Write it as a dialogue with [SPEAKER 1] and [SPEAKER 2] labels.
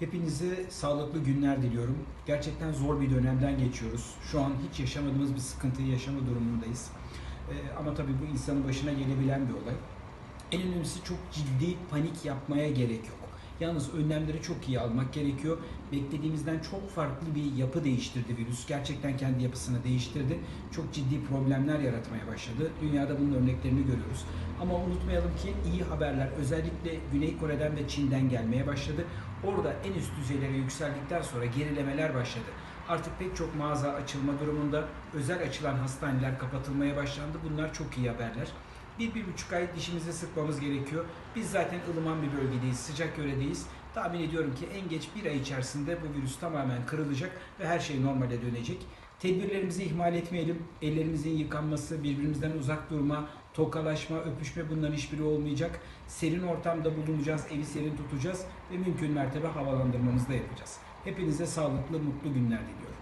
[SPEAKER 1] Hepinize sağlıklı günler diliyorum. Gerçekten zor bir dönemden geçiyoruz. Şu an hiç yaşamadığımız bir sıkıntıyı yaşama durumundayız. Ee, ama tabii bu insanın başına gelebilen bir olay. En önemlisi çok ciddi panik yapmaya gerek yok. Yalnız önlemleri çok iyi almak gerekiyor. Beklediğimizden çok farklı bir yapı değiştirdi virüs. Gerçekten kendi yapısını değiştirdi. Çok ciddi problemler yaratmaya başladı. Dünyada bunun örneklerini görüyoruz. Ama unutmayalım ki iyi haberler özellikle Güney Kore'den ve Çin'den gelmeye başladı. Orada en üst düzeylere yükseldikten sonra gerilemeler başladı. Artık pek çok mağaza açılma durumunda. Özel açılan hastaneler kapatılmaya başlandı. Bunlar çok iyi haberler. Bir, bir buçuk ay dişimizi sıkmamız gerekiyor. Biz zaten ılıman bir bölgedeyiz, sıcak yöredeyiz. Tahmin ediyorum ki en geç bir ay içerisinde bu virüs tamamen kırılacak ve her şey normale dönecek. Tedbirlerimizi ihmal etmeyelim. Ellerimizin yıkanması, birbirimizden uzak durma, tokalaşma, öpüşme bunların hiçbiri olmayacak. Serin ortamda bulunacağız, evi serin tutacağız ve mümkün mertebe havalandırmamızı da yapacağız. Hepinize sağlıklı, mutlu günler diliyorum.